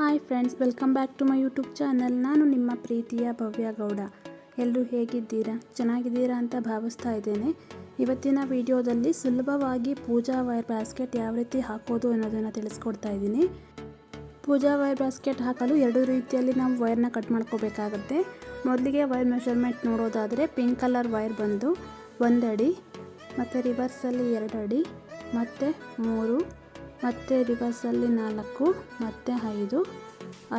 Hi friends, welcome back to my YouTube channel. ನಾನು ನಿಮ್ಮ ಪ್ರೀತಿಯ ಭವ್ಯ ಗೌಡ. ಎಲ್ಲರೂ ಹೇಗಿದ್ದೀರಾ? ಚೆನ್ನಾಗಿದ್ದೀರಾ ಅಂತ ಭಾವಿಸ್ತಾ ಇದ್ದೇನೆ. ಇವತ್ತಿನ ವಿಡಿಯೋದಲ್ಲಿ ಸುಲಭವಾಗಿ ಪೂಜಾ ವೈರ್ ಬ್ಯಾಸ್ಕೆಟ್ ಯಾವ ರೀತಿ ಹಾಕೋದು ಅನ್ನೋದನ್ನು ತಿಳಿಸ್ಕೊಡ್ತಾ ಇದ್ದೀನಿ. ಪೂಜಾ ವೈರ್ ಬ್ಯಾಸ್ಕೆಟ್ ಹಾಕಲು ಎರಡು ರೀತಿಯಲ್ಲಿ ನಾವು ವೈರ್ನ ಕಟ್ ಮಾಡ್ಕೋಬೇಕಾಗುತ್ತೆ. ಮೊದಲಿಗೆ ವೈರ್ ಮೆಷರ್ಮೆಂಟ್ ನೋಡೋದಾದರೆ ಪಿಂಕ್ ಕಲರ್ ವೈರ್ ಬಂದು ಒಂದಡಿ, ಮತ್ತು ರಿವರ್ಸಲ್ಲಿ ಎರಡು ಅಡಿ ಮತ್ತು ಮೂರು ಮತ್ತು ರಿವರ್ಸಲ್ಲಿ ನಾಲ್ಕು, ಮತ್ತು ಐದು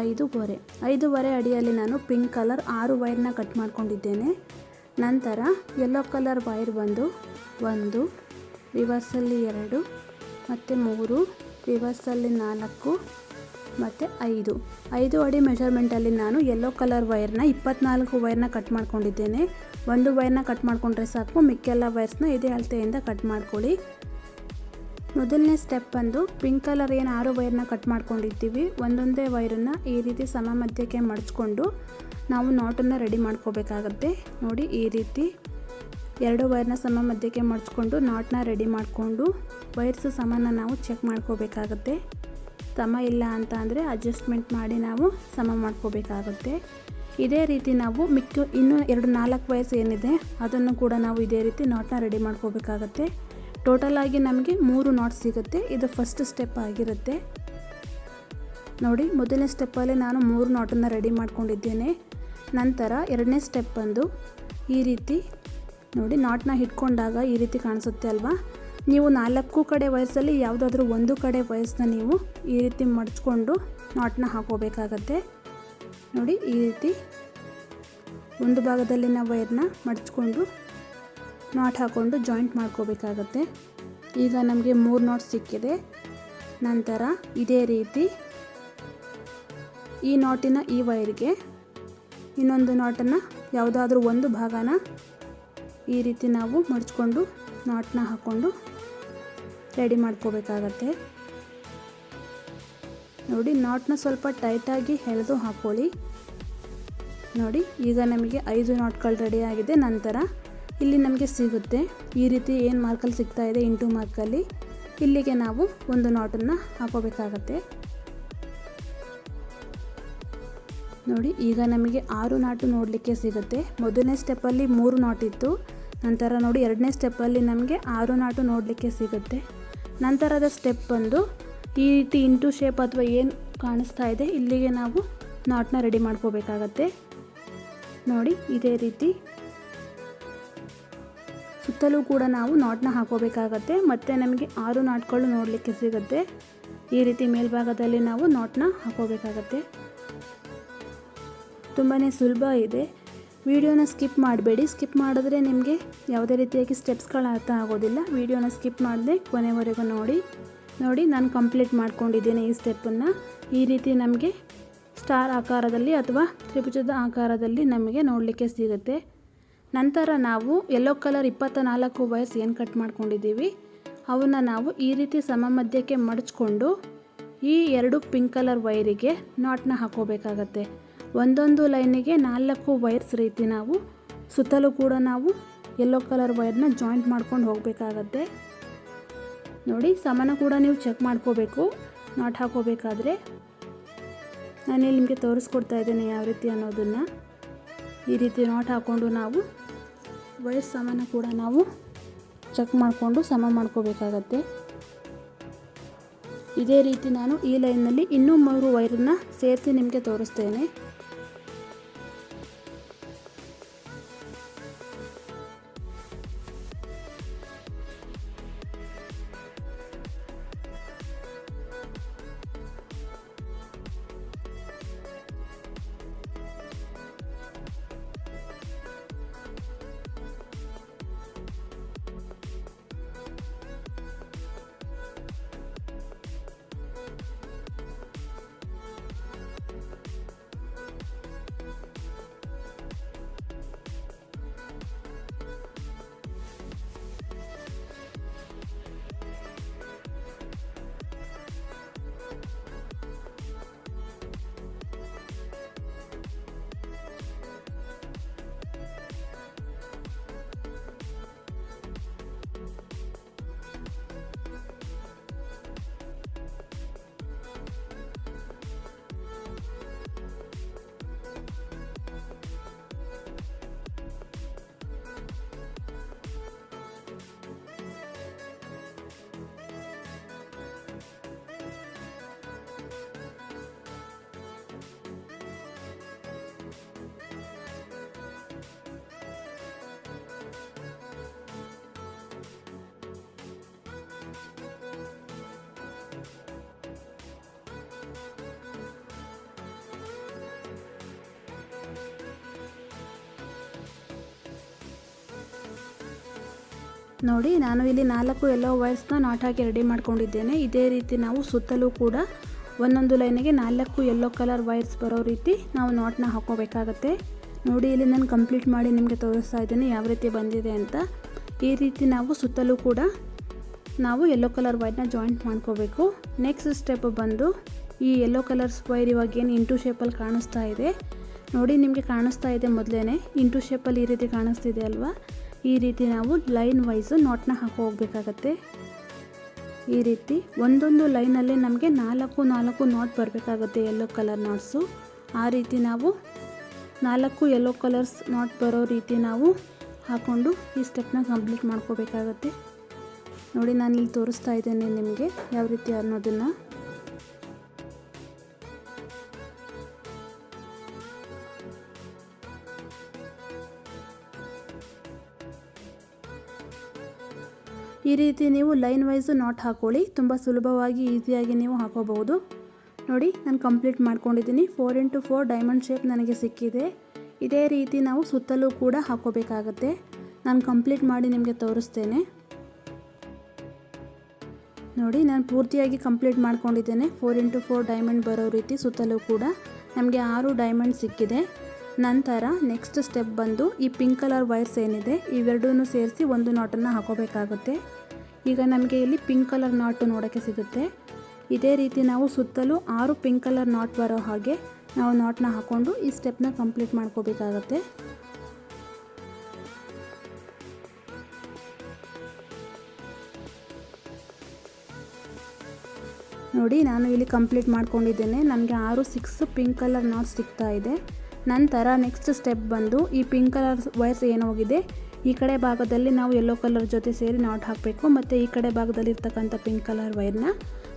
ಐದೂವರೆ ಐದೂವರೆ ಅಡಿಯಲ್ಲಿ ನಾನು ಪಿಂಕ್ ಕಲರ್ ಆರು ವೈರ್ನ ಕಟ್ ಮಾಡ್ಕೊಂಡಿದ್ದೇನೆ. ನಂತರ ಯೆಲ್ಲೋ ಕಲರ್ ವೈರ್ ಬಂದು ಒಂದು ರಿವರ್ಸಲ್ಲಿ ಎರಡು, ಮತ್ತು ಮೂರು ರಿವರ್ಸಲ್ಲಿ ನಾಲ್ಕು, ಮತ್ತು ಐದು. ಐದು ಅಡಿ ಮೆಷರ್ಮೆಂಟಲ್ಲಿ ನಾನು ಯೆಲ್ಲೋ ಕಲರ್ ವೈರ್ನ ಇಪ್ಪತ್ನಾಲ್ಕು ವೈರ್ನ ಕಟ್ ಮಾಡ್ಕೊಂಡಿದ್ದೇನೆ. ಒಂದು ವೈರ್ನ ಕಟ್ ಮಾಡಿಕೊಂಡ್ರೆ ಸಾಕು, ಮಿಕ್ಕೆಲ್ಲ ವೈರ್ಸ್ನ ಇದೇ ಅಳತೆಯಿಂದ ಕಟ್ ಮಾಡ್ಕೊಳ್ಳಿ. ಮೊದಲನೇ ಸ್ಟೆಪ್ ಬಂದು ಪಿಂಕ್ ಕಲರ್ ಏನು ಆರು ವೈರ್ನ ಕಟ್ ಮಾಡ್ಕೊಂಡಿರ್ತೀವಿ ಒಂದೊಂದೇ ವೈರನ್ನು ಈ ರೀತಿ ಸಮ ಮಧ್ಯಕ್ಕೆ ಮಡಚ್ಕೊಂಡು ನಾವು ನಾಟನ್ನು ರೆಡಿ ಮಾಡ್ಕೋಬೇಕಾಗತ್ತೆ. ನೋಡಿ ಈ ರೀತಿ ಎರಡು ವೈರ್ನ ಸಮ ಮಧ್ಯಕ್ಕೆ ಮಡಚ್ಕೊಂಡು ನಾಟ್ನ ರೆಡಿ ಮಾಡಿಕೊಂಡು ವೈರ್ಸ್ ಸಮನ ನಾವು ಚೆಕ್ ಮಾಡ್ಕೋಬೇಕಾಗತ್ತೆ. ಸಮ ಇಲ್ಲ ಅಂತ ಅಂದರೆ ಅಡ್ಜಸ್ಟ್ಮೆಂಟ್ ಮಾಡಿ ನಾವು ಸಮ ಮಾಡ್ಕೋಬೇಕಾಗತ್ತೆ. ಇದೇ ರೀತಿ ನಾವು ಮಿಕ್ಕ ಇನ್ನೂ ಎರಡು ನಾಲ್ಕು ವಯಸ್ಸು ಏನಿದೆ ಅದನ್ನು ಕೂಡ ನಾವು ಇದೇ ರೀತಿ ನಾಟ್ನ ರೆಡಿ ಮಾಡ್ಕೋಬೇಕಾಗತ್ತೆ. ಟೋಟಲ್ ಆಗಿ ನಮಗೆ ಮೂರು ನಾಟ್ ಸಿಗುತ್ತೆ. ಇದು ಫಸ್ಟ್ ಸ್ಟೆಪ್ ಆಗಿರುತ್ತೆ. ನೋಡಿ, ಮೊದಲನೇ ಸ್ಟೆಪ್ಪಲ್ಲಿ ನಾನು ಮೂರು ನಾಟನ್ನು ರೆಡಿ ಮಾಡ್ಕೊಂಡಿದ್ದೇನೆ. ನಂತರ ಎರಡನೇ ಸ್ಟೆಪ್ ಬಂದು ಈ ರೀತಿ, ನೋಡಿ ನಾಟ್ನ ಹಿಡ್ಕೊಂಡಾಗ ಈ ರೀತಿ ಕಾಣಿಸುತ್ತೆ ಅಲ್ವಾ? ನೀವು ನಾಲ್ಕು ಕಡೆ ವಯಸ್ಸಲ್ಲಿ ಯಾವುದಾದ್ರೂ ಒಂದು ಕಡೆ ವಯಸ್ಸನ್ನ ನೀವು ಈ ರೀತಿ ಮಡಚ್ಕೊಂಡು ನಾಟನ್ನ ಹಾಕೋಬೇಕಾಗತ್ತೆ ನೋಡಿ, ಈ ರೀತಿ ಒಂದು ಭಾಗದಲ್ಲಿನ ವೈರ್ನ ಮಡಚ್ಕೊಂಡು ನಾಟ್ ಹಾಕ್ಕೊಂಡು ಜಾಯಿಂಟ್ ಮಾಡ್ಕೋಬೇಕಾಗತ್ತೆ. ಈಗ ನಮಗೆ ಮೂರು ನಾಟ್ ಸಿಕ್ಕಿದೆ. ನಂತರ ಇದೇ ರೀತಿ ಈ ನಾಟಿನ ಈ ವೈರ್ಗೆ ಇನ್ನೊಂದು ನಾಟನ್ನು ಯಾವುದಾದ್ರೂ ಒಂದು ಭಾಗನ ಈ ರೀತಿ ನಾವು ಮಡಚ್ಕೊಂಡು ನಾಟನ್ನ ಹಾಕ್ಕೊಂಡು ರೆಡಿ ಮಾಡ್ಕೋಬೇಕಾಗತ್ತೆ. ನೋಡಿ ನಾಟನ್ನ ಸ್ವಲ್ಪ ಟೈಟಾಗಿ ಎಳೆದು ಹಾಕ್ಕೊಳ್ಳಿ ನೋಡಿ ಈಗ ನಮಗೆ ಐದು ನಾಟ್ಗಳು ರೆಡಿ ಆಗಿದೆ. ನಂತರ ಇಲ್ಲಿ ನಮಗೆ ಸಿಗುತ್ತೆ. ಈ ರೀತಿ ಏನು ಮಾರ್ಕಲ್ಲಿ ಸಿಗ್ತಾ ಇದೆ ಇಂಟು ಮಾರ್ಕಲ್ಲಿ ಇಲ್ಲಿಗೆ ನಾವು ಒಂದು ನಾಟನ್ನು ಹಾಕೋಬೇಕಾಗತ್ತೆ. ನೋಡಿ, ಈಗ ನಮಗೆ ಆರು ನಾಟು ನೋಡಲಿಕ್ಕೆ ಸಿಗುತ್ತೆ. ಮೊದಲನೇ ಸ್ಟೆಪ್ಪಲ್ಲಿ ಮೂರು ನಾಟ್ ಇತ್ತು. ನಂತರ ನೋಡಿ, ಎರಡನೇ ಸ್ಟೆಪ್ಪಲ್ಲಿ ನಮಗೆ ಆರು ನಾಟು ನೋಡಲಿಕ್ಕೆ ಸಿಗುತ್ತೆ. ನಂತರದ ಸ್ಟೆಪ್ ಬಂದು ಈ ರೀತಿ ಇಂಟು ಶೇಪ್ ಅಥವಾ ಏನು ಕಾಣಿಸ್ತಾ ಇದೆ, ಇಲ್ಲಿಗೆ ನಾವು ನಾಟ್ನ ರೆಡಿ ಮಾಡ್ಕೋಬೇಕಾಗತ್ತೆ. ನೋಡಿ, ಇದೇ ರೀತಿ ಸುತ್ತಲೂ ಕೂಡ ನಾವು ನಾಟ್ನ ಹಾಕೋಬೇಕಾಗತ್ತೆ, ಮತ್ತು ನಮಗೆ ಆರು ನಾಟ್ಗಳು ನೋಡಲಿಕ್ಕೆ ಸಿಗುತ್ತೆ. ಈ ರೀತಿ ಮೇಲ್ಭಾಗದಲ್ಲಿ ನಾವು ನಾಟ್ನ ಹಾಕೋಬೇಕಾಗತ್ತೆ. ತುಂಬಾ ಸುಲಭ ಇದೆ. ವಿಡಿಯೋನ ಸ್ಕಿಪ್ ಮಾಡಬೇಡಿ. ಸ್ಕಿಪ್ ಮಾಡಿದ್ರೆ ನಿಮಗೆ ಯಾವುದೇ ರೀತಿಯಾಗಿ ಸ್ಟೆಪ್ಸ್ಗಳು ಅರ್ಥ ಆಗೋದಿಲ್ಲ. ವಿಡಿಯೋನ ಸ್ಕಿಪ್ ಮಾಡದೆ ಕೊನೆವರೆಗೂ ನೋಡಿ ನೋಡಿ ನಾನು ಕಂಪ್ಲೀಟ್ ಮಾಡ್ಕೊಂಡಿದ್ದೇನೆ ಈ ಸ್ಟೆಪ್ಪನ್ನು. ಈ ರೀತಿ ನಮಗೆ ಸ್ಟಾರ್ ಆಕಾರದಲ್ಲಿ ಅಥವಾ ತ್ರಿಭುಜದ ಆಕಾರದಲ್ಲಿ ನಮಗೆ ನೋಡಲಿಕ್ಕೆ ಸಿಗುತ್ತೆ. ನಂತರ ನಾವು ಯೆಲ್ಲೋ ಕಲರ್ ಇಪ್ಪತ್ತ ನಾಲ್ಕು ವಯಸ್ಸು ಏನು ಕಟ್ ಮಾಡ್ಕೊಂಡಿದ್ದೀವಿ? ಅವನ್ನು ನಾವು ಈ ರೀತಿ ಸಮ ಮಧ್ಯಕ್ಕೆ ಮಡಚ್ಕೊಂಡು ಈ ಎರಡು ಪಿಂಕ್ ಕಲರ್ ವೈರಿಗೆ ನಾಟ್ನ ಹಾಕೋಬೇಕಾಗತ್ತೆ. ಒಂದೊಂದು ಲೈನಿಗೆ ನಾಲ್ಕು ವೈರ್ಸ್ ರೀತಿ ನಾವು ಸುತ್ತಲೂ ಕೂಡ ನಾವು ಯೆಲ್ಲೋ ಕಲರ್ ವೈರ್ನ ಜಾಯಿಂಟ್ ಮಾಡ್ಕೊಂಡು ಹೋಗಬೇಕಾಗತ್ತೆ. ನೋಡಿ, ಸಮನ ಕೂಡ ನೀವು ಚೆಕ್ ಮಾಡ್ಕೋಬೇಕು ನಾಟ್ ಹಾಕೋಬೇಕಾದ್ರೆ. ನಾನಿಲ್ಲಿ ನಿಮಗೆ ತೋರಿಸ್ಕೊಡ್ತಾ ಇದ್ದೇನೆ ಯಾವ ರೀತಿ ಅನ್ನೋದನ್ನು. ಈ ರೀತಿ ನಾಟ್ ಹಾಕ್ಕೊಂಡು ನಾವು ವಯಸ್ಸು ಸಮಾನ ಕೂಡ ನಾವು ಚೆಕ್ ಮಾಡಿಕೊಂಡು ಸಮ ಮಾಡ್ಕೋಬೇಕಾಗತ್ತೆ. ಇದೇ ರೀತಿ ನಾನು ಈ ಲೈನ್ನಲ್ಲಿ ಇನ್ನೂ ಮೂರು ವೈರನ್ನ ಸೇರಿಸಿ ನಿಮಗೆ ತೋರಿಸ್ತೇನೆ. ನೋಡಿ, ನಾನು ಇಲ್ಲಿ ನಾಲ್ಕು ಎಲ್ಲೋ ವೈರ್ಸ್ನ ನಾಟ್ ಹಾಕಿ ರೆಡಿ ಮಾಡ್ಕೊಂಡಿದ್ದೇನೆ. ಇದೇ ರೀತಿ ನಾವು ಸುತ್ತಲೂ ಕೂಡ ಒಂದೊಂದು ಲೈನಿಗೆ ನಾಲ್ಕು ಎಲ್ಲೋ ಕಲರ್ ವೈರ್ಸ್ ಬರೋ ರೀತಿ ನಾವು ನಾಟ್ನ ಹಾಕೋಬೇಕಾಗತ್ತೆ. ನೋಡಿ, ಇಲ್ಲಿ ನಾನು ಕಂಪ್ಲೀಟ್ ಮಾಡಿ ನಿಮಗೆ ತೋರಿಸ್ತಾ ಇದ್ದೀನಿ ಯಾವ ರೀತಿ ಬಂದಿದೆ ಅಂತ. ಈ ರೀತಿ ನಾವು ಸುತ್ತಲೂ ಕೂಡ ನಾವು ಯೆಲ್ಲೋ ಕಲರ್ ವೈರ್ನ ಜಾಯಿಂಟ್ ಮಾಡ್ಕೋಬೇಕು. ನೆಕ್ಸ್ಟ್ ಸ್ಟೆಪ್ ಬಂದು ಈ ಯೆಲ್ಲೋ ಕಲರ್ಸ್ ವೈರ್ ಇವಾಗ ಏನು ಇಂಟು ಶೇಪಲ್ಲಿ ಕಾಣಿಸ್ತಾ ಇದೆ. ನೋಡಿ, ನಿಮಗೆ ಕಾಣಿಸ್ತಾ ಇದೆ ಮೊದಲೇ ಇಂಟು ಶೇಪಲ್ಲಿ ಈ ರೀತಿ ಕಾಣಿಸ್ತಿದೆ ಅಲ್ವಾ? ಈ ರೀತಿ ನಾವು ಲೈನ್ ವೈಸು ನಾಟ್ನ ಹಾಕೋ ಹೋಗಬೇಕಾಗತ್ತೆ. ಈ ರೀತಿ ಒಂದೊಂದು ಲೈನಲ್ಲಿ ನಮಗೆ ನಾಲ್ಕು ನಾಲ್ಕು ನಾಟ್ ಬರಬೇಕಾಗುತ್ತೆ ಯೆಲ್ಲೋ ಕಲರ್ ನಾಟ್ಸು ಆ ರೀತಿ ನಾವು ನಾಲ್ಕು ಯೆಲ್ಲೋ ಕಲರ್ಸ್ ನಾಟ್ ಬರೋ ರೀತಿ ನಾವು ಹಾಕ್ಕೊಂಡು ಈ ಸ್ಟೆಪ್ನ ಕಂಪ್ಲೀಟ್ ಮಾಡ್ಕೋಬೇಕಾಗತ್ತೆ. ನೋಡಿ ನಾನು ಇಲ್ಲಿ ತೋರಿಸ್ತಾ ಇದ್ದೇನೆ ನಿಮಗೆ ಯಾವ ರೀತಿ ಅನ್ನೋದನ್ನು. ಈ ರೀತಿ ನೀವು ಲೈನ್ ವೈಸು ನಾಟ್ ಹಾಕ್ಕೊಳ್ಳಿ ತುಂಬ ಸುಲಭವಾಗಿ, ಈಸಿಯಾಗಿ ನೀವು ಹಾಕೋಬಹುದು. ನೋಡಿ, ನಾನು ಕಂಪ್ಲೀಟ್ ಮಾಡ್ಕೊಂಡಿದ್ದೀನಿ. Four into four diamond shape ನನಗೆ ಸಿಕ್ಕಿದೆ. ಇದೇ ರೀತಿ ನಾವು ಸುತ್ತಲೂ ಕೂಡ ಹಾಕೋಬೇಕಾಗತ್ತೆ. ನಾನು ಕಂಪ್ಲೀಟ್ ಮಾಡಿ ನಿಮಗೆ ತೋರಿಸ್ತೇನೆ. ನೋಡಿ, ನಾನು ಪೂರ್ತಿಯಾಗಿ ಕಂಪ್ಲೀಟ್ ಮಾಡ್ಕೊಂಡಿದ್ದೇನೆ. ಫೋರ್ ಇಂಟು ಫೋರ್ ಡೈಮಂಡ್ ಬರೋ ರೀತಿ ಸುತ್ತಲೂ ಕೂಡ. ನಮಗೆ ಆರು ಡೈಮಂಡ್ ಸಿಕ್ಕಿದೆ. ನಂತರ ನೆಕ್ಸ್ಟ್ ಸ್ಟೆಪ್ ಬಂದು ಈ ಪಿಂಕ್ ಕಲರ್ ವೈರ್ಸ್ ಏನಿದೆ ಇವೆರಡೂ ಸೇರಿಸಿ ಒಂದು ನಾಟನ್ನು ಹಾಕೋಬೇಕಾಗುತ್ತೆ. ಈಗ ನಮಗೆ ಇಲ್ಲಿ ಪಿಂಕ್ ಕಲರ್ ನಾಟು ನೋಡೋಕ್ಕೆ ಸಿಗುತ್ತೆ. ಇದೇ ರೀತಿ ನಾವು ಸುತ್ತಲೂ ಆರು ಪಿಂಕ್ ಕಲರ್ ನಾಟ್ ಬರೋ ಹಾಗೆ ನಾವು ನಾಟ್ನ ಹಾಕ್ಕೊಂಡು ಈ ಸ್ಟೆಪ್ನ ಕಂಪ್ಲೀಟ್ ಮಾಡ್ಕೋಬೇಕಾಗತ್ತೆ. ನೋಡಿ, ನಾನು ಇಲ್ಲಿ ಕಂಪ್ಲೀಟ್ ಮಾಡ್ಕೊಂಡಿದ್ದೇನೆ. ನನಗೆ ಆರು ಸಿಕ್ಸ್ ಪಿಂಕ್ ಕಲರ್ ನಾಟ್ ಸಿಗ್ತಾ ಇದೆ. ನಂತರ ನೆಕ್ಸ್ಟ್ ಸ್ಟೆಪ್ ಬಂದು ಈ ಪಿಂಕ್ ಕಲರ್ ವೈರ್ಸ್ ಏನು ಹೋಗಿದೆ? ಈ ಕಡೆ ಭಾಗದಲ್ಲಿ ನಾವು ಯೆಲ್ಲೋ ಕಲರ್ ಜೊತೆ ಸೇರಿ ನಾಟ್ ಹಾಕಬೇಕು. ಮತ್ತು ಈ ಕಡೆ ಭಾಗದಲ್ಲಿ ಇರ್ತಕ್ಕಂಥ ಪಿಂಕ್ ಕಲರ್ ವೈರ್ನ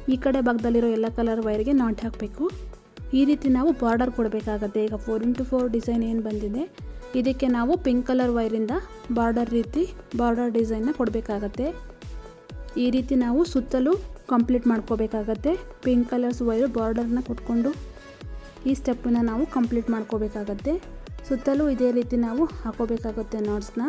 ಈ ಕಡೆ ಭಾಗದಲ್ಲಿರೋ ಎಲ್ಲ ಕಲರ್ ವೈರ್ಗೆ ನಾಟ್ ಹಾಕಬೇಕು. ಈ ರೀತಿ ನಾವು ಬಾರ್ಡರ್ ಕೊಡಬೇಕಾಗತ್ತೆ. ಈಗ ಫೋರ್ ಇಂಟು ಫೋರ್ ಡಿಸೈನ್ ಏನು ಬಂದಿದೆ? ಇದಕ್ಕೆ ನಾವು ಪಿಂಕ್ ಕಲರ್ ವೈರಿಂದ ಬಾರ್ಡರ್ ರೀತಿ ಬಾರ್ಡರ್ ಡಿಸೈನ್ನ ಕೊಡಬೇಕಾಗತ್ತೆ. ಈ ರೀತಿ ನಾವು ಸುತ್ತಲೂ ಕಂಪ್ಲೀಟ್ ಮಾಡ್ಕೋಬೇಕಾಗತ್ತೆ. ಪಿಂಕ್ ಕಲರ್ಸ್ ವೈರು ಬಾರ್ಡರ್ನ ಕೊಟ್ಕೊಂಡು. ಈ ಸ್ಟೆಪ್ಪನ್ನು ನಾವು ಕಂಪ್ಲೀಟ್ ಮಾಡ್ಕೋಬೇಕಾಗತ್ತೆ. ಸುತ್ತಲೂ ಇದೇ ರೀತಿ ನಾವು ಹಾಕೋಬೇಕಾಗುತ್ತೆ ನೋಟ್ಸ್ನ.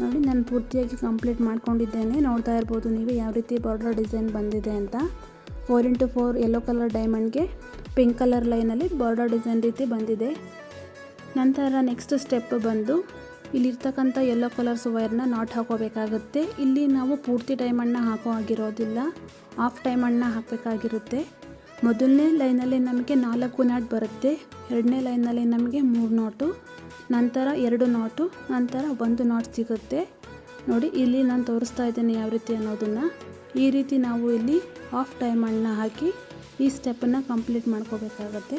ನೋಡಿ, ನಾನು ಪೂರ್ತಿಯಾಗಿ ಕಂಪ್ಲೀಟ್ ಮಾಡ್ಕೊಂಡಿದ್ದೇನೆ. ನೋಡ್ತಾ ಇರ್ಬೋದು ನೀವು ಯಾವ ರೀತಿ ಬಾರ್ಡರ್ ಡಿಸೈನ್ ಬಂದಿದೆ ಅಂತ. Four into four yellow colour ಡೈಮಂಡ್ಗೆ pink colour ಲೈನಲ್ಲಿ ಬಾರ್ಡರ್ ಡಿಸೈನ್ ರೀತಿ ಬಂದಿದೆ. ನಂತರ ನೆಕ್ಸ್ಟ್ ಸ್ಟೆಪ್ ಬಂದು ಇಲ್ಲಿರ್ತಕ್ಕಂಥ ಎಲ್ಲೋ ಕಲರ್ಸ್ ವೈರ್ನ ನಾಟ್ ಹಾಕೋಬೇಕಾಗುತ್ತೆ ಇಲ್ಲಿ ನಾವು ಪೂರ್ತಿ ಟೈಮನ್ನು ಹಾಕೋ ಆಗಿರೋದಿಲ್ಲ ಹಾಫ್ ಟೈಮನ್ನು ಹಾಕಬೇಕಾಗಿರುತ್ತೆ. ಮೊದಲನೇ ಲೈನಲ್ಲಿ ನಮಗೆ ನಾಲ್ಕು ನಾಟ್ ಬರುತ್ತೆ. ಎರಡನೇ ಲೈನಲ್ಲಿ ನಮಗೆ ಮೂರು ನಾಟು ನಂತರ ಎರಡು ನಾಟು ನಂತರ ಒಂದು ನಾಟ್ ಸಿಗುತ್ತೆ. ನೋಡಿ, ಇಲ್ಲಿ ನಾನು ತೋರಿಸ್ತಾ ಇದ್ದೇನೆ ಯಾವ ರೀತಿ ಅನ್ನೋದನ್ನು. ಈ ರೀತಿ ನಾವು ಇಲ್ಲಿ ಹಾಫ್ ಟೈಮನ್ನು ಹಾಕಿ ಈ ಸ್ಟೆಪ್ಪನ್ನು ಕಂಪ್ಲೀಟ್ ಮಾಡ್ಕೋಬೇಕಾಗತ್ತೆ.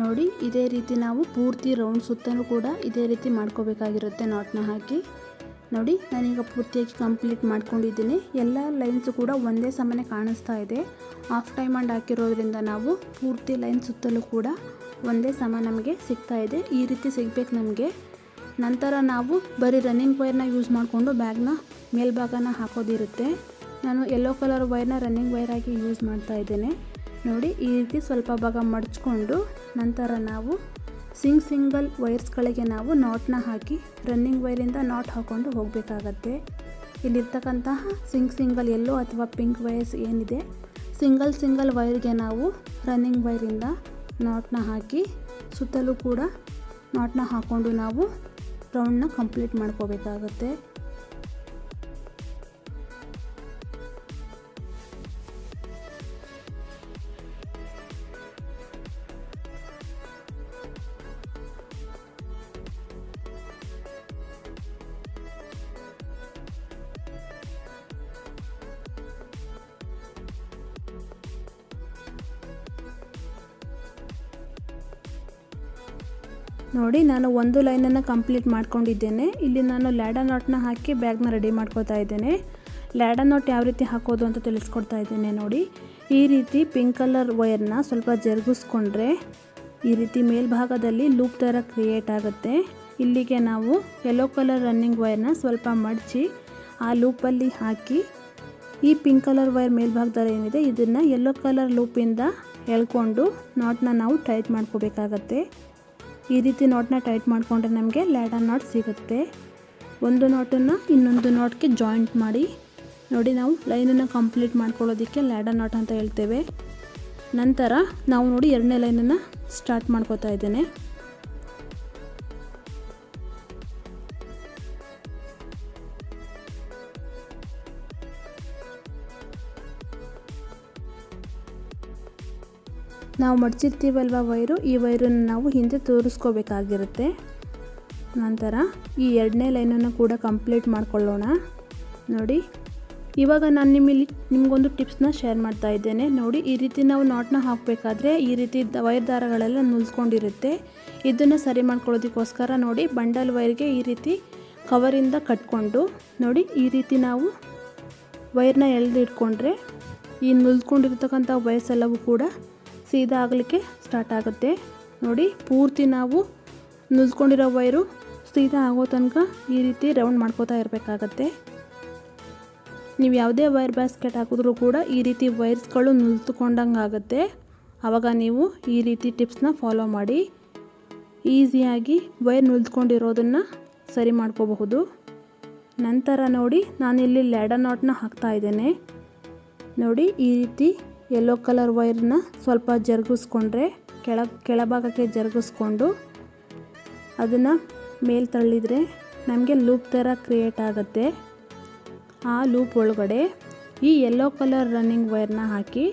ನೋಡಿ, ಇದೇ ರೀತಿ ನಾವು ಪೂರ್ತಿ ರೌಂಡ್ ಸುತ್ತಲೂ ಕೂಡ ಇದೇ ರೀತಿ ಮಾಡ್ಕೋಬೇಕಾಗಿರುತ್ತೆ ನಾಟ್ನ ಹಾಕಿ. ನೋಡಿ, ನಾನೀಗ ಪೂರ್ತಿಯಾಗಿ ಕಂಪ್ಲೀಟ್ ಮಾಡ್ಕೊಂಡಿದ್ದೀನಿ. ಎಲ್ಲ ಲೈನ್ಸು ಕೂಡ ಒಂದೇ ಸಮನೆ ಕಾಣಿಸ್ತಾ ಇದೆ. ಆಫ್ ಅಂಡ್ ಹಾಕಿರೋದ್ರಿಂದ ನಾವು ಪೂರ್ತಿ ಲೈನ್ ಸುತ್ತಲೂ ಕೂಡ ಒಂದೇ ಸಮ ನಮಗೆ ಸಿಗ್ತಾ ಇದೆ. ಈ ರೀತಿ ಸಿಗಬೇಕು ನಮಗೆ. ನಂತರ ನಾವು ಬರೀ ರನ್ನಿಂಗ್ ವೈರ್ನ ಯೂಸ್ ಮಾಡಿಕೊಂಡು ಬ್ಯಾಗ್ನ ಮೇಲ್ಭಾಗನ ಹಾಕೋದಿರುತ್ತೆ. ನಾನು ಯೆಲ್ಲೋ ಕಲರ್ ವೈರ್ನ ರನ್ನಿಂಗ್ ವೈರಾಗಿ ಯೂಸ್ ಮಾಡ್ತಾ ಇದ್ದೇನೆ. ನೋಡಿ ಈ ರೀತಿ ಸ್ವಲ್ಪ ಭಾಗ ಮಡಚ್ಕೊಂಡು ನಂತರ ನಾವು ಸಿಂಗ್ ಸಿಂಗಲ್ ವೈರ್ಸ್ಗಳಿಗೆ ನಾವು ನಾಟ್ನ ಹಾಕಿ ರನ್ನಿಂಗ್ ವೈರಿಂದ ನಾಟ್ ಹಾಕ್ಕೊಂಡು ಹೋಗಬೇಕಾಗತ್ತೆ. ಇಲ್ಲಿರ್ತಕ್ಕಂತಹ ಸಿಂಗ್ ಸಿಂಗಲ್ ಎಲ್ಲೋ ಅಥವಾ ಪಿಂಕ್ ವೈರ್ಸ್ ಏನಿದೆ, ಸಿಂಗಲ್ ಸಿಂಗಲ್ ವೈರ್ಗೆ ನಾವು ರನ್ನಿಂಗ್ ವೈರಿಂದ ನಾಟ್ನ ಹಾಕಿ ಸುತ್ತಲೂ ಕೂಡ ನಾಟ್ನ ಹಾಕ್ಕೊಂಡು ನಾವು ರೌಂಡ್ನ ಕಂಪ್ಲೀಟ್ ಮಾಡ್ಕೋಬೇಕಾಗತ್ತೆ. ನೋಡಿ ನಾನು ಒಂದು ಲೈನನ್ನು ಕಂಪ್ಲೀಟ್ ಮಾಡ್ಕೊಂಡಿದ್ದೇನೆ. ಇಲ್ಲಿ ನಾನು ಲ್ಯಾಡರ್ ನಾಟ್ನ ಹಾಕಿ ಬ್ಯಾಗ್ನ ರೆಡಿ ಮಾಡ್ಕೋತಾ ಇದ್ದೇನೆ. ಲ್ಯಾಡ ನಾಟ್ ಯಾವ ರೀತಿ ಹಾಕೋದು ಅಂತ ತಿಳಿಸ್ಕೊಡ್ತಾ ಇದ್ದೇನೆ ನೋಡಿ. ಈ ರೀತಿ ಪಿಂಕ್ ಕಲರ್ ವೈರ್ನ ಸ್ವಲ್ಪ ಜರುಗಿಸ್ಕೊಂಡ್ರೆ ಈ ರೀತಿ ಮೇಲ್ಭಾಗದಲ್ಲಿ ಲೂಪ್ ಥರ ಕ್ರಿಯೇಟ್ ಆಗುತ್ತೆ. ಇಲ್ಲಿಗೆ ನಾವು ಯೆಲ್ಲೋ ಕಲರ್ ರನ್ನಿಂಗ್ ವೈರ್ನ ಸ್ವಲ್ಪ ಮಡಚಿ ಆ ಲೂಪಲ್ಲಿ ಹಾಕಿ ಈ ಪಿಂಕ್ ಕಲರ್ ವೈರ್ ಮೇಲ್ಭಾಗದಲ್ಲಿ ಏನಿದೆ ಇದನ್ನು ಯೆಲ್ಲೋ ಕಲರ್ ಲೂಪಿಂದ ಎಳ್ಕೊಂಡು ನಾಟ್ನ ನಾವು ಟೈಟ್ ಮಾಡ್ಕೋಬೇಕಾಗತ್ತೆ. ಈ ರೀತಿ ನಾಟ್ನ ಟೈಟ್ ಮಾಡಿಕೊಂಡ್ರೆ ನಮಗೆ ಲ್ಯಾಡರ್ ನಾಟ್ ಸಿಗುತ್ತೆ. ಒಂದು ನಾಟನ್ನು ಇನ್ನೊಂದು ನಾಟ್ಗೆ ಜಾಯಿಂಟ್ ಮಾಡಿ. ನೋಡಿ ನಾವು ಲೈನನ್ನು ಕಂಪ್ಲೀಟ್ ಮಾಡ್ಕೊಳ್ಳೋದಕ್ಕೆ ಲ್ಯಾಡರ್ ನಾಟ್ ಅಂತ ಹೇಳ್ತೇವೆ. ನಂತರ ನಾವು ನೋಡಿ ಎರಡನೇ ಲೈನನ್ನು ಸ್ಟಾರ್ಟ್ ಮಾಡ್ಕೋತಾ ಇದ್ದೇನೆ. ನಾವು ಮಡಚಿರ್ತೀವಲ್ವ ವೈರು? ಈ ವೈರನ್ನು ನಾವು ಹಿಂದೆ ತೋರಿಸ್ಕೋಬೇಕಾಗಿರುತ್ತೆ. ನಂತರ ಈ ಎರಡನೇ ಲೈನನ್ನು ಕೂಡ ಕಂಪ್ಲೀಟ್ ಮಾಡ್ಕೊಳ್ಳೋಣ. ನೋಡಿ, ಇವಾಗ ನಾನು ನಿಮ್ಮಲ್ಲಿ ನಿಮಗೊಂದು ಟಿಪ್ಸ್ನ ಶೇರ್ ಮಾಡ್ತಾ ಇದ್ದೇನೆ. ನೋಡಿ, ಈ ರೀತಿ ನಾವು ನಾಟ್ನ ಹಾಕಬೇಕಾದ್ರೆ ಈ ರೀತಿ ವೈರ್ ದಾರಗಳೆಲ್ಲ ನುಲ್ಸ್ಕೊಂಡಿರುತ್ತೆ. ಇದನ್ನು ಸರಿ ಮಾಡ್ಕೊಳ್ಳೋದಕ್ಕೋಸ್ಕರ ನೋಡಿ, ಬಂಡಲ್ ವೈರ್ಗೆ ಈ ರೀತಿ ಕವರಿಂದ ಕಟ್ಕೊಂಡು ನೋಡಿ, ಈ ರೀತಿ ನಾವು ವೈರ್ನ ಎಳೆದು ಇಟ್ಕೊಂಡ್ರೆ ಈ ನುಲ್ಸ್ಕೊಂಡಿರ್ತಕ್ಕಂಥ ವಯಸ್ಸೆಲ್ಲವೂ ಕೂಡ ಸೀದಾ ಆಗಲಿಕ್ಕೆ ಸ್ಟಾರ್ಟ್ ಆಗುತ್ತೆ. ನೋಡಿ, ಪೂರ್ತಿ ನಾವು ನುಲ್ಸ್ಕೊಂಡಿರೋ ವೈರು ಸೀದಾ ಆಗೋ ತನಕ ಈ ರೀತಿ ರೌಂಡ್ ಮಾಡ್ಕೋತಾ ಇರಬೇಕಾಗತ್ತೆ. ನೀವು ಯಾವುದೇ ವೈರ್ ಬ್ಯಾಸ್ಕೆಟ್ ಹಾಕಿದ್ರೂ ಕೂಡ ಈ ರೀತಿ ವೈರ್ಸ್ಗಳು ನುಲ್ತುಕೊಂಡಂಗೆ ಆಗುತ್ತೆ. ಆವಾಗ ನೀವು ಈ ರೀತಿ ಟಿಪ್ಸ್ನ ಫಾಲೋ ಮಾಡಿ. ಈಸಿಯಾಗಿ ವೈರ್ ನುಲ್ತ್ಕೊಂಡಿರೋದನ್ನು ಸರಿ ಮಾಡ್ಕೋಬಹುದು. ನಂತರ ನೋಡಿ, ನಾನಿಲ್ಲಿ ಲ್ಯಾಡರ್ ನಾಟ್ನ ಹಾಕ್ತಾ ಇದ್ದೇನೆ. ನೋಡಿ, ಈ ರೀತಿ ಯೆಲ್ಲೋ ಕಲರ್ ವೈರ್ನ ಸ್ವಲ್ಪ ಜರುಗಿಸ್ಕೊಂಡ್ರೆ, ಕೆಳ, ಕೆಳಭಾಗಕ್ಕೆ ಜರುಗಿಸ್ಕೊಂಡು ಅದನ್ನು ಮೇಲೆ ತಳ್ಳಿದರೆ ನಮಗೆ ಲೂಪ್ ಥರ ಕ್ರಿಯೇಟ್ ಆಗುತ್ತೆ. ಆ ಲೂಪ್ ಒಳಗಡೆ ಈ ಯೆಲ್ಲೋ ಕಲರ್ ರನ್ನಿಂಗ್ ವೈರ್ನ ಹಾಕಿ,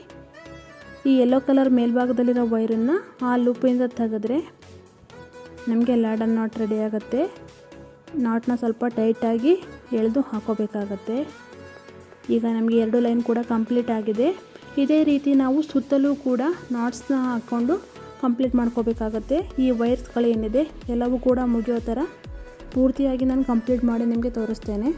ಈ ಯೆಲ್ಲೋ ಕಲರ್ ಮೇಲ್ಭಾಗದಲ್ಲಿರೋ ವೈರನ್ನು ಆ ಲೂಪಿಂದ ತೆಗೆದ್ರೆ ನಮಗೆ ಲ್ಯಾಡರ್ ನಾಟ್ ರೆಡಿ ಆಗುತ್ತೆ. ನಾಟ್ನ ಸ್ವಲ್ಪ ಟೈಟಾಗಿ ಎಳೆದು ಹಾಕೋಬೇಕಾಗತ್ತೆ. ಈಗ ನಮಗೆ ಎರಡು ಲೈನ್ ಕೂಡ ಕಂಪ್ಲೀಟ್ ಆಗಿದೆ. ಇದೇ ರೀತಿ ನಾವು ಸುತ್ತಲೂ ಕೂಡ ನಾಟ್ಸ್ನ ಹಾಕ್ಕೊಂಡು ಕಂಪ್ಲೀಟ್ ಮಾಡ್ಕೋಬೇಕಾಗತ್ತೆ. ಈ ವೈರ್ಸ್ಗಳೇನಿದೆ, ಎಲ್ಲವೂ ಕೂಡ ಮುಗಿಯೋ ಥರ ಪೂರ್ತಿಯಾಗಿ ನಾನು ಕಂಪ್ಲೀಟ್ ಮಾಡಿ ನಿಮಗೆ ತೋರಿಸ್ತೇನೆ.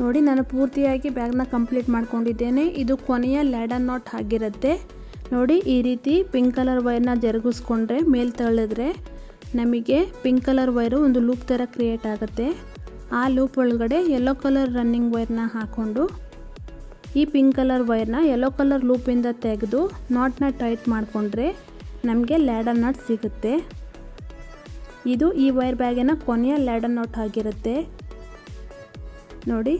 ನೋಡಿ, ನಾನು ಪೂರ್ತಿಯಾಗಿ ಬ್ಯಾಗ್ನ ಕಂಪ್ಲೀಟ್ ಮಾಡ್ಕೊಂಡಿದ್ದೇನೆ. ಇದು ಕೊನೆಯ ಲ್ಯಾಡರ್ ನಾಟ್ ಆಗಿರುತ್ತೆ. ನೋಡಿ, ಈ ರೀತಿ ಪಿಂಕ್ ಕಲರ್ ವೈರ್ನ ಜರುಗಿಸ್ಕೊಂಡ್ರೆ, ಮೇಲೆ ತಳ್ಳಿದ್ರೆ ನಮಗೆ ಪಿಂಕ್ ಕಲರ್ ವೈರು ಒಂದು ಲೂಪ್ ಥರ ಕ್ರಿಯೇಟ್ ಆಗುತ್ತೆ. ಆ ಲೂಪ್ ಒಳಗಡೆ ಯೆಲ್ಲೋ ಕಲರ್ ರನ್ನಿಂಗ್ ವೈರ್ನ ಹಾಕ್ಕೊಂಡು ಈ ಪಿಂಕ್ ಕಲರ್ ವೈರ್ನ ಯೆಲ್ಲೋ ಕಲರ್ ಲೂಪಿಂದ ತೆಗೆದು ನಾಟ್ನ ಟೈಟ್ ಮಾಡಿಕೊಂಡ್ರೆ ನಮಗೆ ಲ್ಯಾಡರ್ ನಾಟ್ ಸಿಗುತ್ತೆ. ಇದು ಈ ವೈರ್ ಬ್ಯಾಗಿನ ಕೊನೆಯ ಲ್ಯಾಡರ್ ನಾಟ್ ಆಗಿರುತ್ತೆ. ನೋಡಿ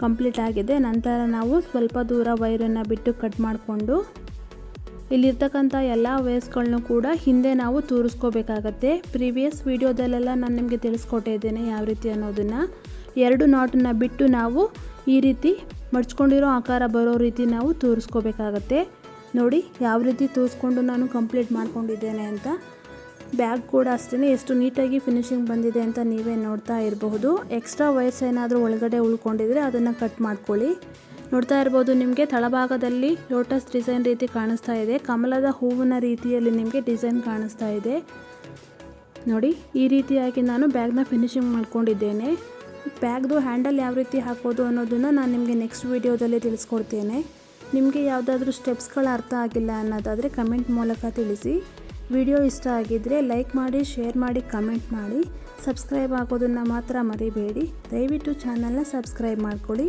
ಕಂಪ್ಲೀಟ್ ಆಗಿದೆ. ನಂತರ ನಾವು ಸ್ವಲ್ಪ ದೂರ ವೈರನ್ನು ಬಿಟ್ಟು ಕಟ್ ಮಾಡಿಕೊಂಡು ಇಲ್ಲಿರ್ತಕ್ಕಂಥ ಎಲ್ಲ ವೈರ್ಸ್ಗಳನ್ನೂ ಕೂಡ ಹಿಂದೆ ನಾವು ತೋರಿಸ್ಕೋಬೇಕಾಗತ್ತೆ. ಪ್ರೀವಿಯಸ್ ವೀಡಿಯೋದಲ್ಲೆಲ್ಲ ನಾನು ನಿಮಗೆ ತಿಳಿಸ್ಕೊಟ್ಟಿದ್ದೇನೆ ಯಾವ ರೀತಿ ಅನ್ನೋದನ್ನು. ಎರಡು ನಾಟನ್ನು ಬಿಟ್ಟು ನಾವು ಈ ರೀತಿ ಮಡ್ಚ್ಕೊಂಡಿರೋ ಆಕಾರ ಬರೋ ರೀತಿ ನಾವು ತೋರಿಸ್ಕೋಬೇಕಾಗತ್ತೆ. ನೋಡಿ ಯಾವ ರೀತಿ ತೋರಿಸ್ಕೊಂಡು ನಾನು ಕಂಪ್ಲೀಟ್ ಮಾಡ್ಕೊಂಡಿದ್ದೇನೆ ಅಂತ. ಬ್ಯಾಗ್ ಕೂಡ ಅಷ್ಟೇ ಎಷ್ಟು ನೀಟಾಗಿ ಫಿನಿಶಿಂಗ್ ಬಂದಿದೆ ಅಂತ ನೀವೇ ನೋಡ್ತಾ ಇರಬಹುದು. ಎಕ್ಸ್ಟ್ರಾ ವೈರ್ಸ್ ಏನಾದರೂ ಒಳಗಡೆ ಉಳ್ಕೊಂಡಿದ್ರೆ ಅದನ್ನು ಕಟ್ ಮಾಡ್ಕೊಳ್ಳಿ. ನೋಡ್ತಾ ಇರ್ಬೋದು, ನಿಮಗೆ ತಳಭಾಗದಲ್ಲಿ ಲೋಟಸ್ ಡಿಸೈನ್ ರೀತಿ ಕಾಣಿಸ್ತಾ ಇದೆ. ಕಮಲದ ಹೂವಿನ ರೀತಿಯಲ್ಲಿ ನಿಮಗೆ ಡಿಸೈನ್ ಕಾಣಿಸ್ತಾ ಇದೆ. ನೋಡಿ, ಈ ರೀತಿಯಾಗಿ ನಾನು ಬ್ಯಾಗ್ನ ಫಿನಿಶಿಂಗ್ ಮಾಡ್ಕೊಂಡಿದ್ದೇನೆ. ಬ್ಯಾಗ್ದು ಹ್ಯಾಂಡಲ್ ಯಾವ ರೀತಿ ಹಾಕೋದು ಅನ್ನೋದನ್ನು ನಾನು ನಿಮಗೆ ನೆಕ್ಸ್ಟ್ ವೀಡಿಯೋದಲ್ಲಿ ತಿಳಿಸ್ಕೊಡ್ತೇನೆ. ನಿಮಗೆ ಯಾವುದಾದ್ರೂ ಸ್ಟೆಪ್ಸ್ಗಳು ಅರ್ಥ ಆಗಿಲ್ಲ ಅನ್ನೋದಾದರೆ ಕಮೆಂಟ್ ಮೂಲಕ ತಿಳಿಸಿ. ವಿಡಿಯೋ ಇಷ್ಟ ಆಗಿದ್ದರೆ ಲೈಕ್ ಮಾಡಿ ಶೇರ್ ಮಾಡಿ ಕಮೆಂಟ್ ಮಾಡಿ. ಸಬ್ಸ್ಕ್ರೈಬ್ ಆಗೋದನ್ನು ಮಾತ್ರ ಮರಿಬೇಡಿ. ದಯವಿಟ್ಟು ಚಾನಲ್ನ ಸಬ್ಸ್ಕ್ರೈಬ್ ಮಾಡ್ಕೊಳ್ಳಿ.